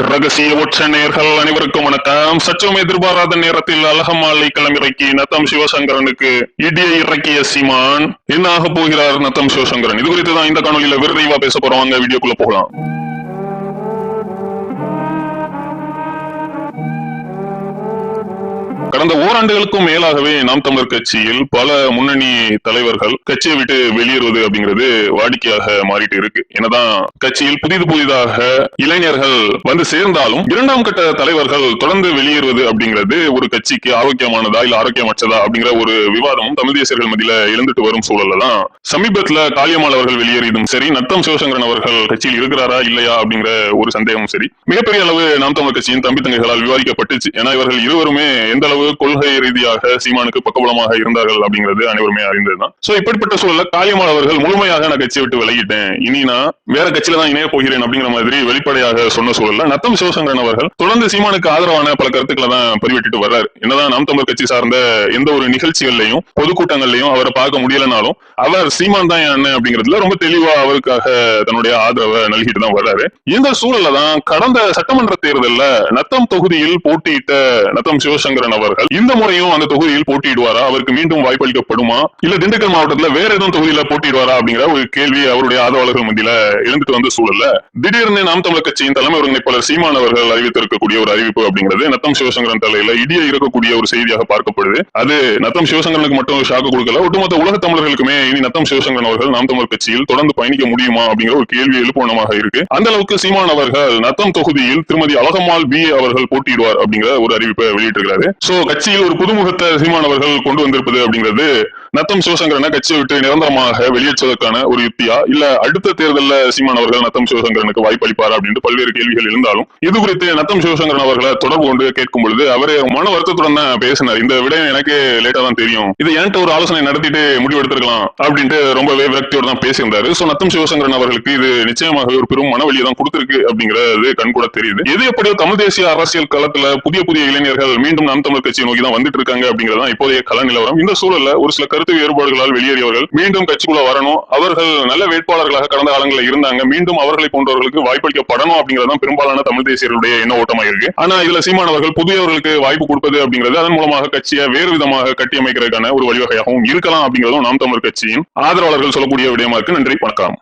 ரகசிய ஒற்ற நேர்கள் அனைவருக்கும் வணக்கம். சற்றும் எதிர்பாராத நேரத்தில் அழகமாலை களமிறக்கி நத்தம் சிவசங்கரனுக்கு இடியை இறக்கிய சீமான் என்ன ஆக போகிறார் நத்தம் சிவசங்கரன்? இது குறித்து தான் இந்த காணொலியில விரைவா பேச போறோம். அந்த வீடியோக்குள்ள போகலாம். கடந்த ஓராண்டுகளுக்கும் மேலாகவே நாம் தமிழர் கட்சியில் பல முன்னணி தலைவர்கள் கட்சியை விட்டு வெளியேறுவது அப்படிங்கிறது வாடிக்கையாக மாறிட்டு இருக்கு. என்னதான் கட்சியில் புதிது புதிதாக இளைஞர்கள் வந்து சேர்ந்தாலும் இரண்டாம் கட்ட தலைவர்கள் தொடர்ந்து வெளியேறுவது அப்படிங்கிறது ஒரு கட்சிக்கு ஆரோக்கியமானதா இல்ல ஆரோக்கியமற்றதா அப்படிங்கிற ஒரு விவாதமும் தமிழ் தேசியர்கள் மத்தியில எழுந்துட்டு வரும் சூழல்ல தான் சமீபத்துல காளியம்மாள் அவர்கள் வெளியேறியதும் சரி நத்தம் சிவசங்கரன் அவர்கள் கட்சியில் இருக்கிறாரா இல்லையா அப்படிங்கிற ஒரு சந்தேகமும் சரி. மிகப்பெரிய அளவு நாம் தமிழர் கட்சியின் தம்பி தங்கைகளால் விவாதிக்கப்பட்டுச்சு. ஏன்னா இவர்கள் இருவருமே எந்த அளவு கொள்கை ரீதியாக சீமானுக்கு பக்கபலமாக இருந்தார்கள் அப்படிங்கிறது அனைவருமே அறிந்ததுதான். சோ இப்படிப்பட்ட சூழல காளியம்மாள் அவர்கள் முழுமையாக நான் கட்சியை விட்டு விலகிட்டேன். இனி நான் வேற கட்சியில தான் இணைய போகிறேன் அப்படிங்கிற மாதிரி வெளிப்படையாக சொன்ன சூழல்ல நத்தம் சிவசங்கரன் அவர்கள் தொடர்ந்து சீமானுக்கு ஆதரவான பல கருத்துக்களை தான் பதிவிட்டுட்டு வர்றாரு. என்னதான் நாம் தமிழர் கட்சி சார்ந்த எந்த ஒரு நிகழ்ச்சிகள்லையும் பொதுக்கூட்டங்கள்லையும் அவரை பார்க்க முடியலனாலும் அவர் சீமான் தான் என்ன அப்படிங்கிறதுல ரொம்ப தெளிவா அவருக்காக தன்னுடைய ஆதரவை நல்கிட்டு தான் வர்றாரு. இந்த சூழல்ல தான் கடந்த சட்டமன்ற தேர்தலில் நத்தம் தொகுதியில் போட்டியிட்ட நத்தம் சிவசங்கரன் அவர்கள் இந்த முறையும் அந்த தொகுதியில் போட்டியிடுவாரா? அவருக்கு மீண்டும் வாய்ப்பு அளிக்கப்படுமா இல்ல திண்டுக்கல் மாவட்டத்துல வேற எதுவும் தொகுதியில போட்டியிடுவாரா அப்படிங்கிற ஒரு கேள்வி அவருடைய ஆதரவாளர்கள் மத்தியில எழுந்துட்டு வந்த சூழல்ல திடீர்னு நாம் தமிழர் கட்சியின் தலைமை ஒருங்கிணைப்பாளர் சீமான் அவர்கள் அறிவித்திருக்கக்கூடிய ஒரு அறிவிப்பு அப்படிங்கிறது நத்தம் சிவசங்கரன் தலையில இடிய இருக்கக்கூடிய ஒரு செய்தியாக பார்க்கப்படுது. அது நத்தம் சிவசங்கரனுக்கு மட்டும் ஷாக்கு கொடுக்கல ஒட்டுமொத்த உலக தமிழர்களுக்குமே இனி நத்தம் சிவசங்கரன் அவர்கள் நாம் தமிழர் கட்சியில் தொடர்ந்து பயணிக்க முடியுமா அப்படிங்கிற ஒரு கேள்வி எழுப்பணமாக இருக்கு. அந்த அளவுக்கு சீமான் அவர்கள் நத்தம் தொகுதியில் திருமதி அழகம்மாள் பி அவர்கள் போட்டியிடுவார் அப்படிங்கிற ஒரு அறிவிப்பை வெளியிட்டிருக்கிறாரு. சோ கட்சியில் ஒரு புதுமுகத்தை சீமான் அவர்கள் கொண்டு வந்திருப்பது அப்படிங்கிறது நத்தம் சிவசங்கரனை கட்சியை விட்டு நிரந்தரமாக வெளியேற்றுவதற்கான ஒரு யுக்தியா? இல்ல அடுத்த தேர்தலில் சீமான் அவர்கள் நத்தம் சிவசங்கரனுக்கு வாய்ப்பு அளிப்பார் அப்படின்ட்டு பல்வேறு கேள்விகள் இருந்தாலும் இது குறித்து நத்தம் சிவசங்கரன் அவர்களை தொடர்பு கொண்டு கேட்கும் பொழுது அவரே மன வருத்தத்துடன் தான் பேசினார். இந்த விடயம் எனக்கு லேட்டா தான் தெரியும். இது என்கிட்ட ஒரு ஆலோசனை நடத்திட்டு முடிவெடுத்திருக்கலாம் அப்படின்ட்டு ரொம்பவே விரக்தியோட தான் பேசியிருந்தாரு. சோ நத்தம் சிவசங்கரன் அவர்களுக்கு இது நிச்சயமாக ஒரு பெரும் மனவழியை தான் கொடுத்திருக்கு அப்படிங்கிறது கண் கூட தெரியுது. எது எப்படியோ தமிழ் தேசிய அரசியல் களத்துல புதிய புதிய இளைஞர்கள் மீண்டும் நாம் தமிழ் கட்சியை நோக்கி தான் வந்துட்டு இருக்காங்க அப்படிங்கறதான் இப்போதைய கள நிலவரம். இந்த சூழல்ல ஒரு சில கருத்து வேறுபாடுகளால் வெளியேறியவர்கள் மீண்டும் கட்சிக்குள்ள வரணும். அவர்கள் நல்ல வேட்பாளர்களாக கடந்த காலங்களில் இருந்தாங்க. மீண்டும் அவர்களை போன்றவர்களுக்கு வாய்ப்பளிக்கப்படணும் அப்படிங்கறதான் பெரும்பாலான தமிழ் தேசியர்களுடைய எண்ண ஓட்டமா இருக்கு ஆனா இதுல சீமானவர்கள் புதியவர்களுக்கு வாய்ப்பு கொடுப்பது அப்படிங்கிறது அதன் மூலமாக கட்சியை வேறு விதமாக கட்டியமைக்கிறதுக்கான ஒரு வழிவகையாகவும் இருக்கலாம் அப்படிங்கிறதும் நாம் தமிழ் கட்சியின் ஆதரவாளர்கள் சொல்லக்கூடிய விடயமா இருக்கு. நன்றி வணக்கம்.